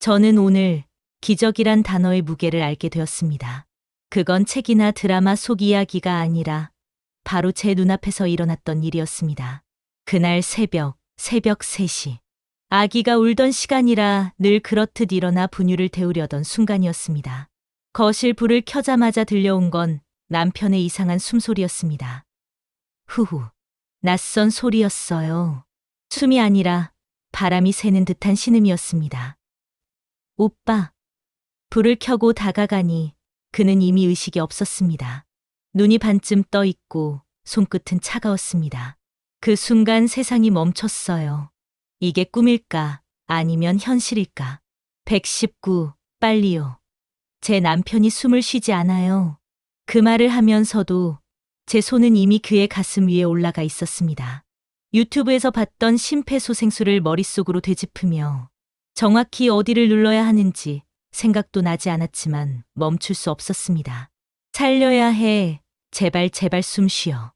저는 오늘 기적이란 단어의 무게를 알게 되었습니다. 그건 책이나 드라마 속 이야기가 아니라 바로 제 눈앞에서 일어났던 일이었습니다. 그날 새벽, 새벽 3시. 아기가 울던 시간이라 늘 그렇듯 일어나 분유를 데우려던 순간이었습니다. 거실 불을 켜자마자 들려온 건 남편의 이상한 숨소리였습니다. 후후. 낯선 소리였어요. 숨이 아니라 바람이 새는 듯한 신음이었습니다. 오빠. 불을 켜고 다가가니 그는 이미 의식이 없었습니다. 눈이 반쯤 떠 있고 손끝은 차가웠습니다. 그 순간 세상이 멈췄어요. 이게 꿈일까 아니면 현실일까? 119, 빨리요. 제 남편이 숨을 쉬지 않아요. 그 말을 하면서도 제 손은 이미 그의 가슴 위에 올라가 있었습니다. 유튜브에서 봤던 심폐소생술을 머릿속으로 되짚으며 정확히 어디를 눌러야 하는지 생각도 나지 않았지만 멈출 수 없었습니다. 살려야 해. 제발 제발 숨 쉬어.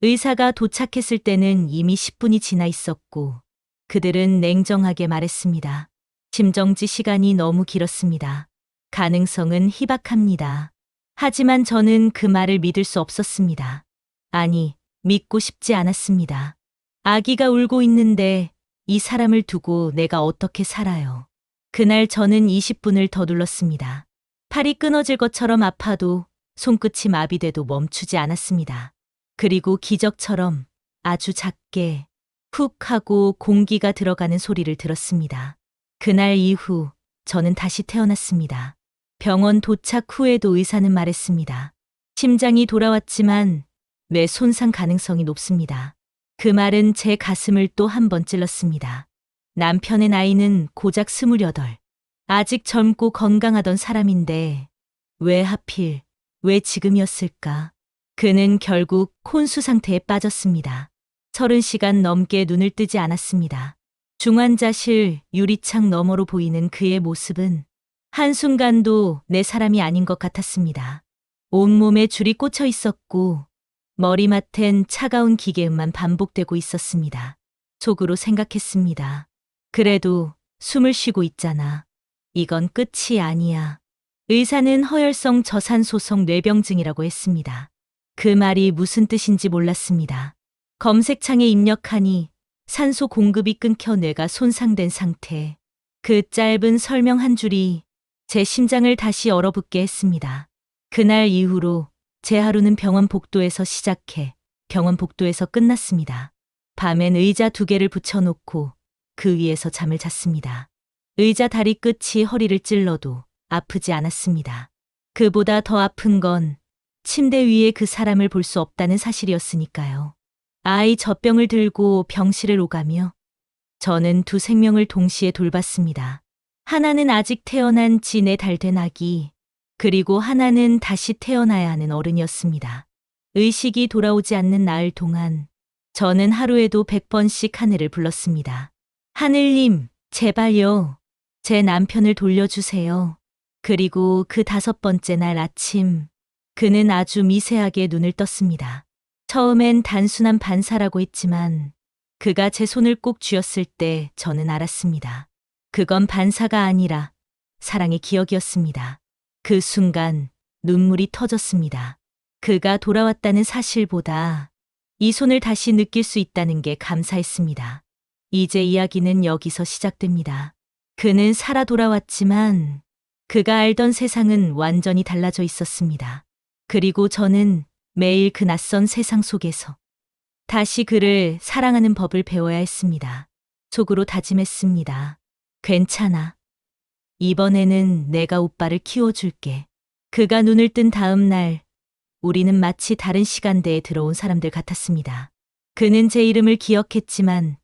의사가 도착했을 때는 이미 10분이 지나 있었고 그들은 냉정하게 말했습니다. 심정지 시간이 너무 길었습니다. 가능성은 희박합니다. 하지만 저는 그 말을 믿을 수 없었습니다. 아니, 믿고 싶지 않았습니다. 아기가 울고 있는데 이 사람을 두고 내가 어떻게 살아요. 그날 저는 20분을 더 눌렀습니다. 팔이 끊어질 것처럼 아파도 손끝이 마비돼도 멈추지 않았습니다. 그리고 기적처럼 아주 작게 훅 하고 공기가 들어가는 소리를 들었습니다. 그날 이후 저는 다시 태어났습니다. 병원 도착 후에도 의사는 말했습니다. 심장이 돌아왔지만 뇌 손상 가능성이 높습니다. 그 말은 제 가슴을 또 한 번 찔렀습니다. 남편의 나이는 고작 스물여덟. 아직 젊고 건강하던 사람인데 왜 하필 왜 지금이었을까? 그는 결국 콘수 상태에 빠졌습니다. 서른 시간 넘게 눈을 뜨지 않았습니다. 중환자실 유리창 너머로 보이는 그의 모습은 한순간도 내 사람이 아닌 것 같았습니다. 온몸에 줄이 꽂혀 있었고 머리맡엔 차가운 기계음만 반복되고 있었습니다. 속으로 생각했습니다. 그래도 숨을 쉬고 있잖아. 이건 끝이 아니야. 의사는 허혈성 저산소성 뇌병증이라고 했습니다. 그 말이 무슨 뜻인지 몰랐습니다. 검색창에 입력하니 산소 공급이 끊겨 뇌가 손상된 상태. 그 짧은 설명 한 줄이 제 심장을 다시 얼어붙게 했습니다. 그날 이후로 제 하루는 병원 복도에서 시작해 병원 복도에서 끝났습니다. 밤엔 의자 두 개를 붙여놓고 그 위에서 잠을 잤습니다. 의자 다리 끝이 허리를 찔러도 아프지 않았습니다. 그보다 더 아픈 건 침대 위에 그 사람을 볼 수 없다는 사실이었으니까요. 아이 젖병을 들고 병실을 오가며 저는 두 생명을 동시에 돌봤습니다. 하나는 아직 태어난 지 네 달 된 아기, 그리고 하나는 다시 태어나야 하는 어른이었습니다. 의식이 돌아오지 않는 나흘 동안 저는 하루에도 100번씩 하늘을 불렀습니다. 하늘님, 제발요. 제 남편을 돌려주세요. 그리고 그 다섯 번째 날 아침, 그는 아주 미세하게 눈을 떴습니다. 처음엔 단순한 반사라고 했지만, 그가 제 손을 꼭 쥐었을 때 저는 알았습니다. 그건 반사가 아니라 사랑의 기억이었습니다. 그 순간 눈물이 터졌습니다. 그가 돌아왔다는 사실보다 이 손을 다시 느낄 수 있다는 게 감사했습니다. 이제 이야기는 여기서 시작됩니다. 그는 살아 돌아왔지만 그가 알던 세상은 완전히 달라져 있었습니다. 그리고 저는 매일 그 낯선 세상 속에서 다시 그를 사랑하는 법을 배워야 했습니다. 속으로 다짐했습니다. 괜찮아. 이번에는 내가 오빠를 키워줄게. 그가 눈을 뜬 다음 날, 우리는 마치 다른 시간대에 들어온 사람들 같았습니다. 그는 제 이름을 기억했지만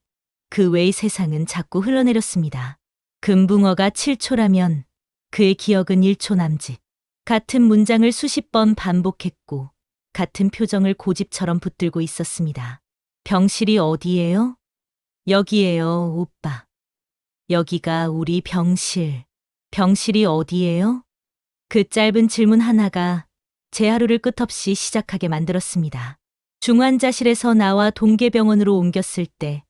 그 외의 세상은 자꾸 흘러내렸습니다. 금붕어가 7초라면 그의 기억은 1초 남짓. 같은 문장을 수십 번 반복했고 같은 표정을 고집처럼 붙들고 있었습니다. 병실이 어디예요? 여기에요, 오빠. 여기가 우리 병실. 병실이 어디예요? 그 짧은 질문 하나가 제 하루를 끝없이 시작하게 만들었습니다. 중환자실에서 나와 동계병원으로 옮겼을 때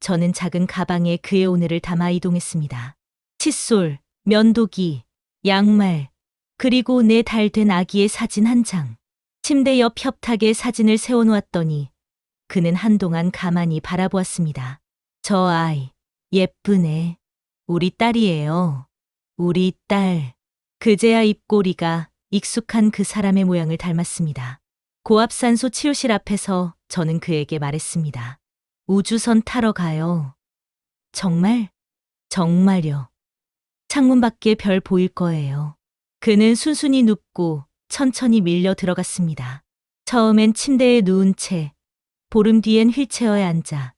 저는 작은 가방에 그의 오늘을 담아 이동했습니다. 칫솔, 면도기, 양말, 그리고 내달된 아기의 사진 한 장. 침대 옆 협탁에 사진을 세워놓았더니 그는 한동안 가만히 바라보았습니다. 저 아이, 예쁘네. 우리 딸이에요. 우리 딸. 그제야 입꼬리가 익숙한 그 사람의 모양을 닮았습니다. 고압산소 치료실 앞에서 저는 그에게 말했습니다. 우주선 타러 가요. 정말? 정말요. 창문 밖에 별 보일 거예요. 그는 순순히 눕고 천천히 밀려 들어갔습니다. 처음엔 침대에 누운 채, 보름 뒤엔 휠체어에 앉아,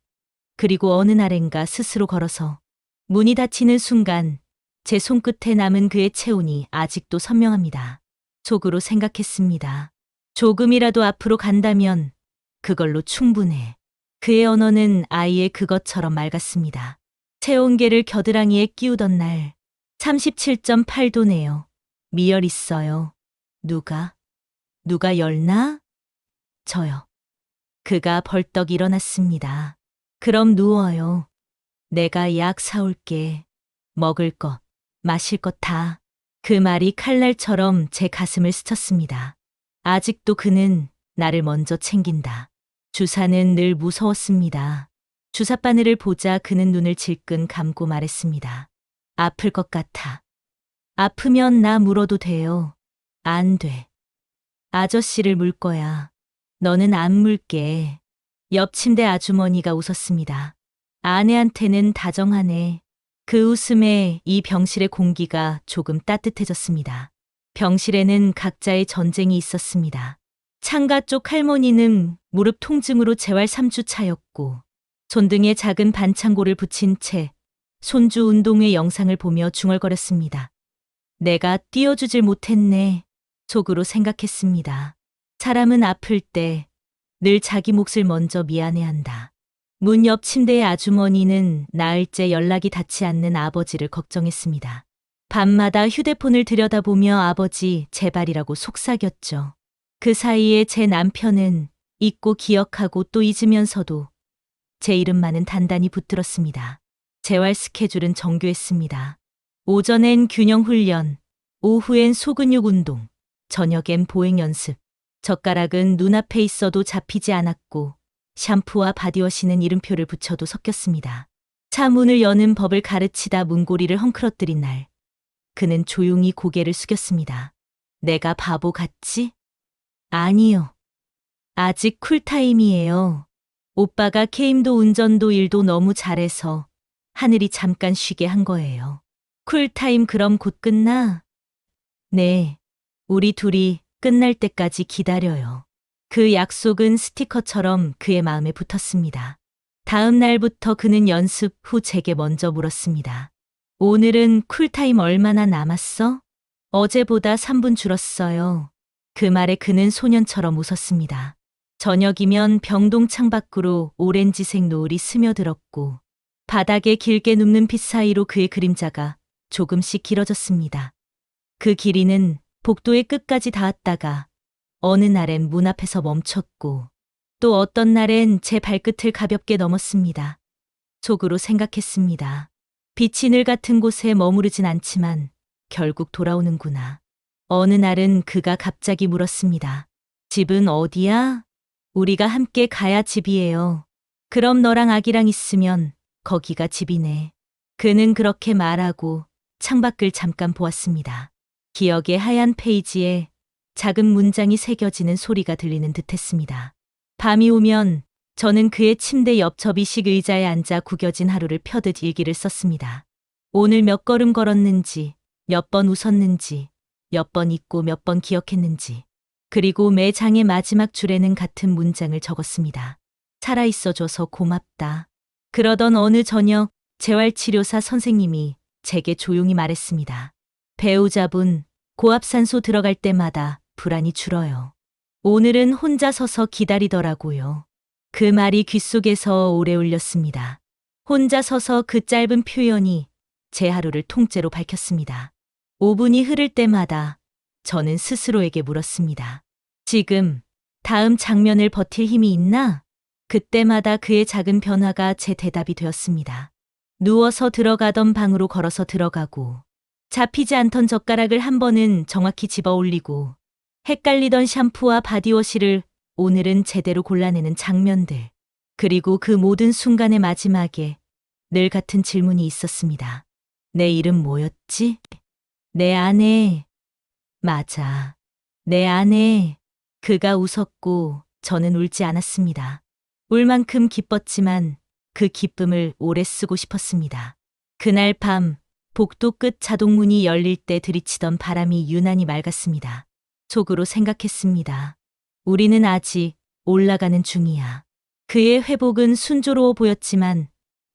그리고 어느 날엔가 스스로 걸어서 문이 닫히는 순간 제 손끝에 남은 그의 체온이 아직도 선명합니다. 속으로 생각했습니다. 조금이라도 앞으로 간다면 그걸로 충분해. 그의 언어는 아이의 그것처럼 맑았습니다. 체온계를 겨드랑이에 끼우던 날 37.8도네요. 미열 있어요. 누가? 누가 열나? 저요. 그가 벌떡 일어났습니다. 그럼 누워요. 내가 약 사올게. 먹을 것, 마실 것 다. 그 말이 칼날처럼 제 가슴을 스쳤습니다. 아직도 그는 나를 먼저 챙긴다. 주사는 늘 무서웠습니다. 주사 바늘을 보자 그는 눈을 질끈 감고 말했습니다. 아플 것 같아. 아프면 나 물어도 돼요. 안 돼. 아저씨를 물 거야. 너는 안 물게. 옆 침대 아주머니가 웃었습니다. 아내한테는 다정하네. 그 웃음에 이 병실의 공기가 조금 따뜻해졌습니다. 병실에는 각자의 전쟁이 있었습니다. 창가 쪽 할머니는 무릎 통증으로 재활 3주 차였고, 손등에 작은 반창고를 붙인 채 손주 운동회 영상을 보며 중얼거렸습니다. 내가 띄워주질 못했네. 속으로 생각했습니다. 사람은 아플 때 늘 자기 몫을 먼저 미안해한다. 문 옆 침대의 아주머니는 나흘째 연락이 닿지 않는 아버지를 걱정했습니다. 밤마다 휴대폰을 들여다보며 아버지 제발이라고 속삭였죠. 그 사이에 제 남편은 잊고 기억하고 또 잊으면서도 제 이름만은 단단히 붙들었습니다. 재활 스케줄은 정교했습니다. 오전엔 균형 훈련, 오후엔 소근육 운동, 저녁엔 보행 연습. 젓가락은 눈앞에 있어도 잡히지 않았고 샴푸와 바디워시는 이름표를 붙여도 섞였습니다. 차 문을 여는 법을 가르치다 문고리를 헝클어뜨린 날 그는 조용히 고개를 숙였습니다. 내가 바보 같지? 아니요. 아직 쿨타임이에요. 오빠가 게임도 운전도 일도 너무 잘해서 하늘이 잠깐 쉬게 한 거예요. 쿨타임 그럼 곧 끝나? 네. 우리 둘이 끝날 때까지 기다려요. 그 약속은 스티커처럼 그의 마음에 붙었습니다. 다음 날부터 그는 연습 후 제게 먼저 물었습니다. 오늘은 쿨타임 얼마나 남았어? 어제보다 3분 줄었어요. 그 말에 그는 소년처럼 웃었습니다. 저녁이면 병동 창밖으로 오렌지색 노을이 스며들었고 바닥에 길게 눕는 빛 사이로 그의 그림자가 조금씩 길어졌습니다. 그 길이는 복도의 끝까지 닿았다가 어느 날엔 문 앞에서 멈췄고 또 어떤 날엔 제 발끝을 가볍게 넘었습니다. 속으로 생각했습니다. 빛이 늘 같은 곳에 머무르진 않지만 결국 돌아오는구나. 어느 날은 그가 갑자기 물었습니다. 집은 어디야? 우리가 함께 가야 집이에요. 그럼 너랑 아기랑 있으면 거기가 집이네. 그는 그렇게 말하고 창밖을 잠깐 보았습니다. 기억의 하얀 페이지에 작은 문장이 새겨지는 소리가 들리는 듯 했습니다. 밤이 오면 저는 그의 침대 옆 접이식 의자에 앉아 구겨진 하루를 펴듯 일기를 썼습니다. 오늘 몇 걸음 걸었는지, 몇 번 웃었는지, 몇 번 잊고 몇 번 기억했는지, 그리고 매 장의 마지막 줄에는 같은 문장을 적었습니다. 살아있어줘서 고맙다. 그러던 어느 저녁 재활치료사 선생님이 제게 조용히 말했습니다. 배우자분, 고압산소 들어갈 때마다 불안이 줄어요. 오늘은 혼자 서서 기다리더라고요. 그 말이 귓속에서 오래 울렸습니다. 혼자 서서 그 짧은 표현이 제 하루를 통째로 밝혔습니다. 5분이 흐를 때마다 저는 스스로에게 물었습니다. 지금 다음 장면을 버틸 힘이 있나? 그때마다 그의 작은 변화가 제 대답이 되었습니다. 누워서 들어가던 방으로 걸어서 들어가고 잡히지 않던 젓가락을 한 번은 정확히 집어 올리고 헷갈리던 샴푸와 바디워시를 오늘은 제대로 골라내는 장면들. 그리고 그 모든 순간의 마지막에 늘 같은 질문이 있었습니다. 내 이름 뭐였지? 내 아내. 맞아. 내 아내. 그가 웃었고 저는 울지 않았습니다. 울 만큼 기뻤지만 그 기쁨을 오래 쓰고 싶었습니다. 그날 밤 복도 끝 자동문이 열릴 때 들이치던 바람이 유난히 맑았습니다. 속으로 생각했습니다. 우리는 아직 올라가는 중이야. 그의 회복은 순조로워 보였지만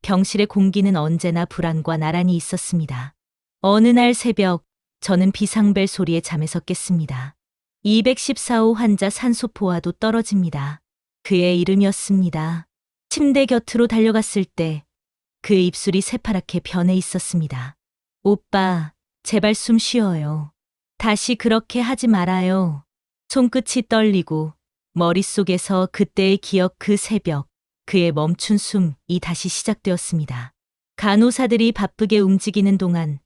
병실의 공기는 언제나 불안과 나란히 있었습니다. 어느 날 새벽 저는 비상벨 소리에 잠에서 깼습니다. 214호 환자 산소포화도 떨어집니다. 그의 이름이었습니다. 침대 곁으로 달려갔을 때 그의 입술이 새파랗게 변해 있었습니다. 오빠, 제발 숨 쉬어요. 다시 그렇게 하지 말아요. 손끝이 떨리고 머릿속에서 그때의 기억 그 새벽, 그의 멈춘 숨이 다시 시작되었습니다. 간호사들이 바쁘게 움직이는 동안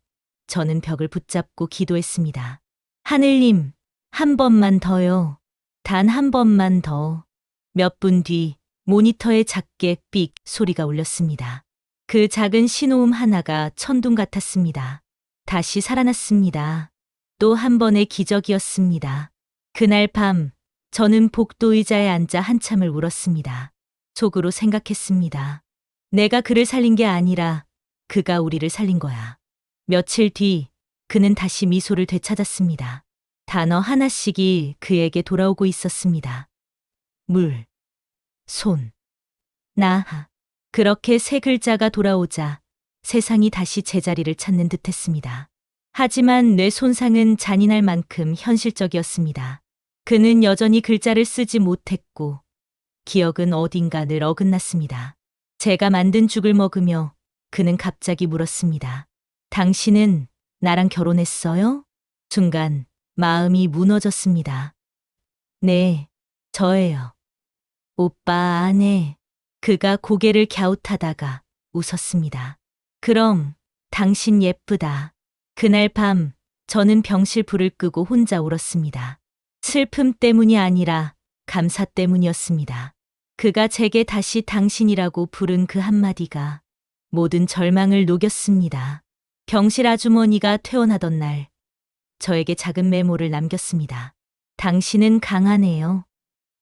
저는 벽을 붙잡고 기도했습니다. 하늘님, 한 번만 더요. 단 한 번만 더. 몇 분 뒤 모니터에 작게 삑 소리가 울렸습니다. 그 작은 신호음 하나가 천둥 같았습니다. 다시 살아났습니다. 또 한 번의 기적이었습니다. 그날 밤 저는 복도 의자에 앉아 한참을 울었습니다. 속으로 생각했습니다. 내가 그를 살린 게 아니라 그가 우리를 살린 거야. 며칠 뒤 그는 다시 미소를 되찾았습니다. 단어 하나씩이 그에게 돌아오고 있었습니다. 물, 손, 나. 그렇게 세 글자가 돌아오자 세상이 다시 제자리를 찾는 듯 했습니다. 하지만 뇌 손상은 잔인할 만큼 현실적이었습니다. 그는 여전히 글자를 쓰지 못했고 기억은 어딘가 늘 어긋났습니다. 제가 만든 죽을 먹으며 그는 갑자기 물었습니다. 당신은 나랑 결혼했어요? 순간 마음이 무너졌습니다. 네, 저예요. 오빠 아내. 그가 고개를 갸웃하다가 웃었습니다. 그럼 당신 예쁘다. 그날 밤 저는 병실 불을 끄고 혼자 울었습니다. 슬픔 때문이 아니라 감사 때문이었습니다. 그가 제게 다시 당신이라고 부른 그 한마디가 모든 절망을 녹였습니다. 병실 아주머니가 퇴원하던 날 저에게 작은 메모를 남겼습니다. 당신은 강하네요.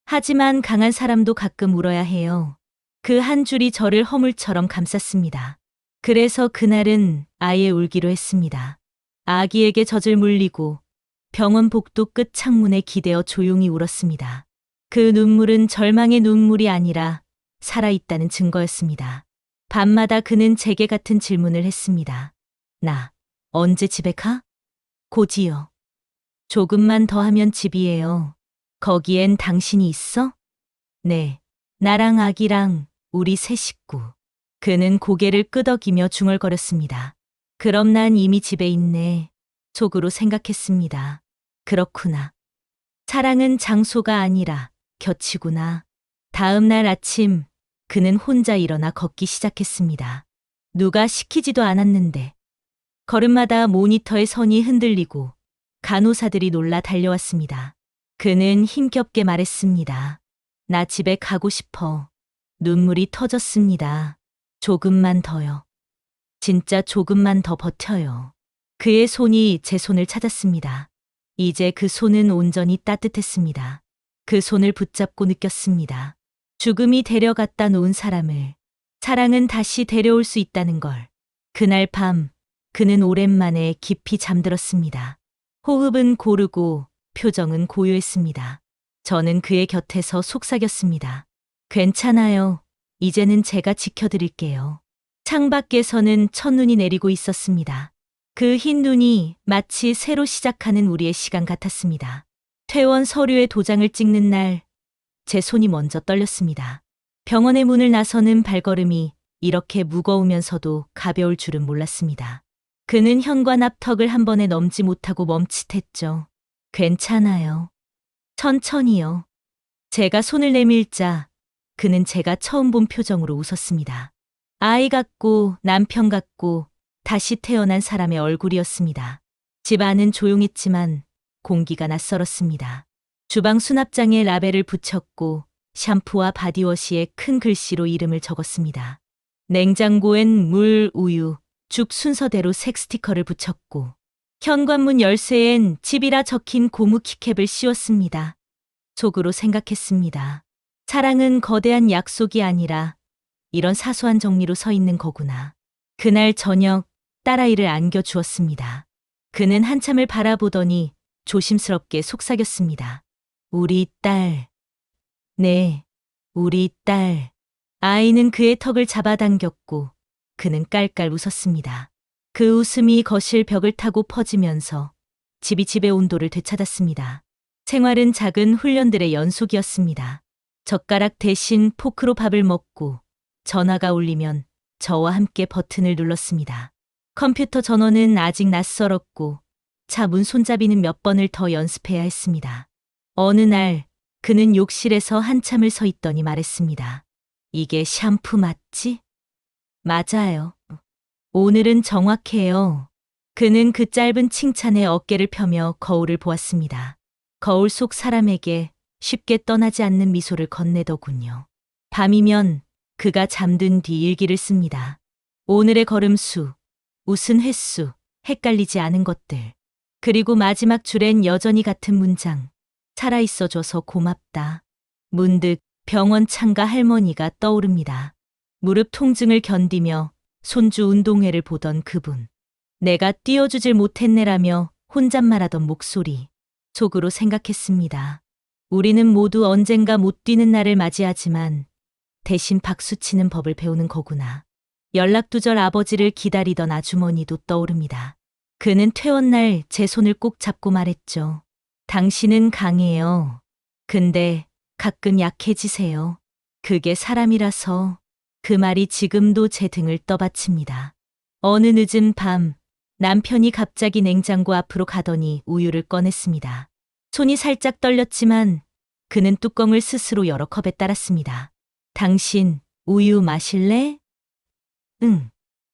하지만 강한 사람도 가끔 울어야 해요. 그 한 줄이 저를 허물처럼 감쌌습니다. 그래서 그날은 아예 울기로 했습니다. 아기에게 젖을 물리고 병원 복도 끝 창문에 기대어 조용히 울었습니다. 그 눈물은 절망의 눈물이 아니라 살아있다는 증거였습니다. 밤마다 그는 제게 같은 질문을 했습니다. 나, 언제 집에 가? 고지요. 조금만 더 하면 집이에요. 거기엔 당신이 있어? 네. 나랑 아기랑 우리 세 식구. 그는 고개를 끄덕이며 중얼거렸습니다. 그럼 난 이미 집에 있네. 속으로 생각했습니다. 그렇구나. 사랑은 장소가 아니라 곁이구나. 다음 날 아침 그는 혼자 일어나 걷기 시작했습니다. 누가 시키지도 않았는데 걸음마다 모니터의 선이 흔들리고 간호사들이 놀라 달려왔습니다. 그는 힘겹게 말했습니다. 나 집에 가고 싶어. 눈물이 터졌습니다. 조금만 더요. 진짜 조금만 더 버텨요. 그의 손이 제 손을 찾았습니다. 이제 그 손은 온전히 따뜻했습니다. 그 손을 붙잡고 느꼈습니다. 죽음이 데려갔다 놓은 사람을 사랑은 다시 데려올 수 있다는 걸. 그날 밤 그는 오랜만에 깊이 잠들었습니다. 호흡은 고르고 표정은 고요했습니다. 저는 그의 곁에서 속삭였습니다. 괜찮아요. 이제는 제가 지켜드릴게요. 창밖에서는 첫눈이 내리고 있었습니다. 그 흰 눈이 마치 새로 시작하는 우리의 시간 같았습니다. 퇴원 서류에 도장을 찍는 날, 제 손이 먼저 떨렸습니다. 병원의 문을 나서는 발걸음이 이렇게 무거우면서도 가벼울 줄은 몰랐습니다. 그는 현관 앞 턱을 한 번에 넘지 못하고 멈칫했죠. 괜찮아요. 천천히요. 제가 손을 내밀자 그는 제가 처음 본 표정으로 웃었습니다. 아이 같고 남편 같고 다시 태어난 사람의 얼굴이었습니다. 집 안은 조용했지만 공기가 낯설었습니다. 주방 수납장에 라벨을 붙였고 샴푸와 바디워시에 큰 글씨로 이름을 적었습니다. 냉장고엔 물, 우유, 죽 순서대로 색 스티커를 붙였고 현관문 열쇠엔 집이라 적힌 고무 키캡을 씌웠습니다. 속으로 생각했습니다. 사랑은 거대한 약속이 아니라 이런 사소한 정리로 서 있는 거구나. 그날 저녁 딸아이를 안겨주었습니다. 그는 한참을 바라보더니 조심스럽게 속삭였습니다. 우리 딸. 네, 우리 딸. 아이는 그의 턱을 잡아당겼고 그는 깔깔 웃었습니다. 그 웃음이 거실 벽을 타고 퍼지면서 집이 집의 온도를 되찾았습니다. 생활은 작은 훈련들의 연속이었습니다. 젓가락 대신 포크로 밥을 먹고 전화가 울리면 저와 함께 버튼을 눌렀습니다. 컴퓨터 전원은 아직 낯설었고 차 문 손잡이는 몇 번을 더 연습해야 했습니다. 어느 날 그는 욕실에서 한참을 서 있더니 말했습니다. 이게 샴푸 맞지? 맞아요. 오늘은 정확해요. 그는 그 짧은 칭찬에 어깨를 펴며 거울을 보았습니다. 거울 속 사람에게 쉽게 떠나지 않는 미소를 건네더군요. 밤이면 그가 잠든 뒤 일기를 씁니다. 오늘의 걸음수, 웃은 횟수, 헷갈리지 않은 것들. 그리고 마지막 줄엔 여전히 같은 문장. 살아있어 줘서 고맙다. 문득 병원 창가 할머니가 떠오릅니다. 무릎 통증을 견디며 손주 운동회를 보던 그분. 내가 띄워주질 못했네라며 혼잣말하던 목소리. 속으로 생각했습니다. 우리는 모두 언젠가 못 뛰는 날을 맞이하지만 대신 박수치는 법을 배우는 거구나. 연락두절 아버지를 기다리던 아주머니도 떠오릅니다. 그는 퇴원 날 제 손을 꼭 잡고 말했죠. 당신은 강해요. 근데 가끔 약해지세요. 그게 사람이라서 그 말이 지금도 제 등을 떠받칩니다. 어느 늦은 밤 남편이 갑자기 냉장고 앞으로 가더니 우유를 꺼냈습니다. 손이 살짝 떨렸지만 그는 뚜껑을 스스로 여러 컵에 따랐습니다. 당신 우유 마실래? 응.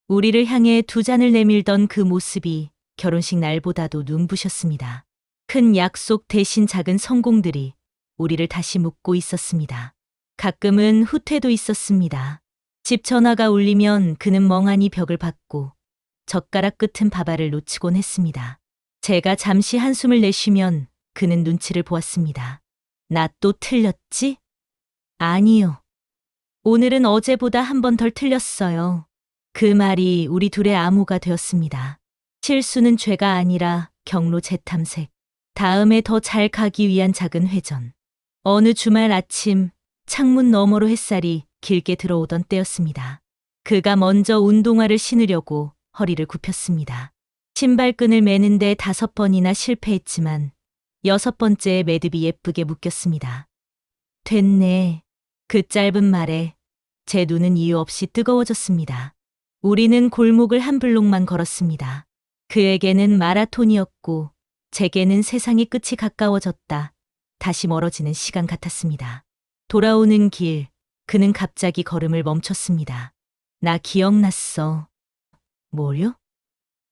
우리를 향해 두 잔을 내밀던 그 모습이 결혼식 날보다도 눈부셨습니다. 큰 약속 대신 작은 성공들이 우리를 다시 묶고 있었습니다. 가끔은 후퇴도 있었습니다. 집 전화가 울리면 그는 멍하니 벽을 받고 젓가락 끝은 밥알을 놓치곤 했습니다. 제가 잠시 한숨을 내쉬면 그는 눈치를 보았습니다. 나 또 틀렸지? 아니요. 오늘은 어제보다 한 번 덜 틀렸어요. 그 말이 우리 둘의 암호가 되었습니다. 실수는 죄가 아니라 경로 재탐색. 다음에 더 잘 가기 위한 작은 회전. 어느 주말 아침 창문 너머로 햇살이 길게 들어오던 때였습니다. 그가 먼저 운동화를 신으려고 허리를 굽혔습니다. 신발끈을 매는데 다섯 번이나 실패했지만 여섯 번째에 매듭이 예쁘게 묶였습니다. 됐네. 그 짧은 말에 제 눈은 이유 없이 뜨거워졌습니다. 우리는 골목을 한 블록만 걸었습니다. 그에게는 마라톤이었고 제게는 세상의 끝이 가까워졌다. 다시 멀어지는 시간 같았습니다. 돌아오는 길, 그는 갑자기 걸음을 멈췄습니다. 나 기억났어. 뭐요?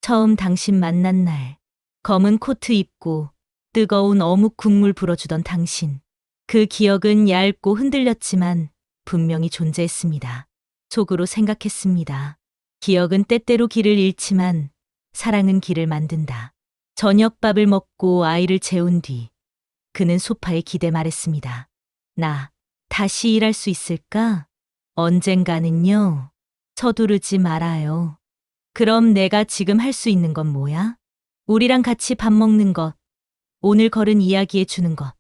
처음 당신 만난 날, 검은 코트 입고 뜨거운 어묵 국물 불어주던 당신. 그 기억은 얇고 흔들렸지만 분명히 존재했습니다. 속으로 생각했습니다. 기억은 때때로 길을 잃지만 사랑은 길을 만든다. 저녁밥을 먹고 아이를 재운 뒤 그는 소파에 기대 말했습니다. 나 다시 일할 수 있을까? 언젠가는요. 서두르지 말아요. 그럼 내가 지금 할 수 있는 건 뭐야? 우리랑 같이 밥 먹는 것, 오늘 걸은 이야기해 주는 것,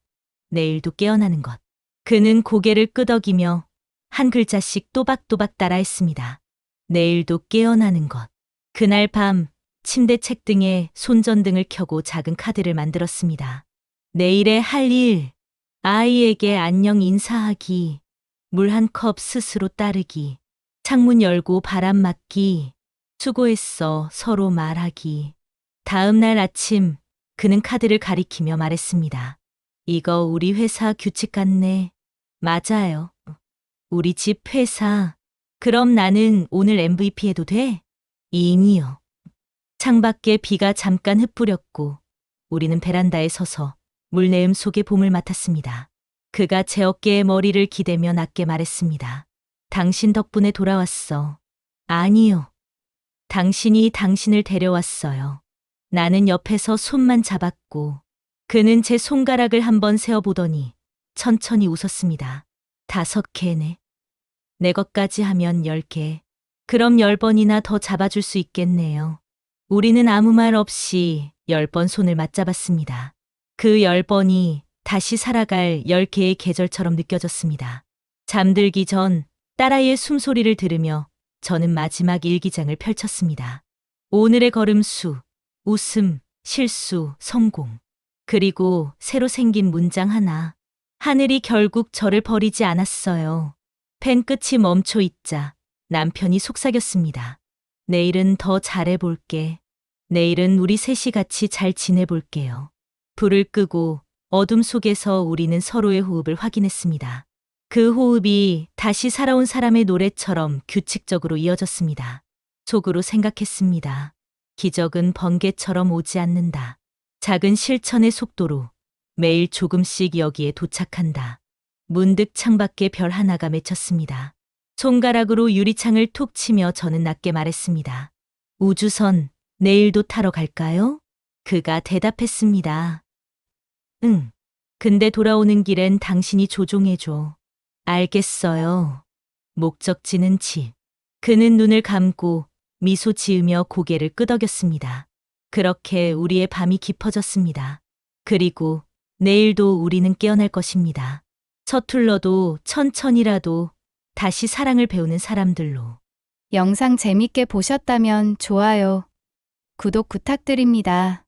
내일도 깨어나는 것. 그는 고개를 끄덕이며 한 글자씩 또박또박 따라했습니다. 내일도 깨어나는 것. 그날 밤 침대 책 등에 손전등을 켜고 작은 카드를 만들었습니다. 내일의 할 일, 아이에게 안녕 인사하기, 물 한 컵 스스로 따르기, 창문 열고 바람 맞기, 수고했어 서로 말하기. 다음 날 아침 그는 카드를 가리키며 말했습니다. 이거 우리 회사 규칙 같네. 맞아요. 우리 집 회사. 그럼 나는 오늘 MVP 해도 돼? 이니요. 창밖에 비가 잠깐 흩뿌렸고 우리는 베란다에 서서 물내음 속의 봄을 맡았습니다. 그가 제 어깨에 머리를 기대며 낮게 말했습니다. 당신 덕분에 돌아왔어. 아니요. 당신이 당신을 데려왔어요. 나는 옆에서 손만 잡았고 그는 제 손가락을 한번 세어보더니 천천히 웃었습니다. 다섯 개네. 내 것까지 하면 열 개. 그럼 열 번이나 더 잡아줄 수 있겠네요. 우리는 아무 말 없이 열 번 손을 맞잡았습니다. 그 열 번이 다시 살아갈 열 개의 계절처럼 느껴졌습니다. 잠들기 전 딸아이의 숨소리를 들으며 저는 마지막 일기장을 펼쳤습니다. 오늘의 걸음수, 웃음, 실수, 성공. 그리고 새로 생긴 문장 하나. 하늘이 결국 저를 버리지 않았어요. 펜 끝이 멈춰 있자 남편이 속삭였습니다. 내일은 더 잘해볼게. 내일은 우리 셋이 같이 잘 지내볼게요. 불을 끄고 어둠 속에서 우리는 서로의 호흡을 확인했습니다. 그 호흡이 다시 살아온 사람의 노래처럼 규칙적으로 이어졌습니다. 속으로 생각했습니다. 기적은 번개처럼 오지 않는다. 작은 실천의 속도로 매일 조금씩 여기에 도착한다. 문득 창밖에 별 하나가 맺혔습니다. 손가락으로 유리창을 툭 치며 저는 낮게 말했습니다. 우주선, 내일도 타러 갈까요? 그가 대답했습니다. 응. 근데 돌아오는 길엔 당신이 조종해줘. 알겠어요. 목적지는 집. 그는 눈을 감고 미소 지으며 고개를 끄덕였습니다. 그렇게 우리의 밤이 깊어졌습니다. 그리고 내일도 우리는 깨어날 것입니다. 서툴러도 천천히라도 다시 사랑을 배우는 사람들로. 영상 재밌게 보셨다면 좋아요, 구독 부탁드립니다.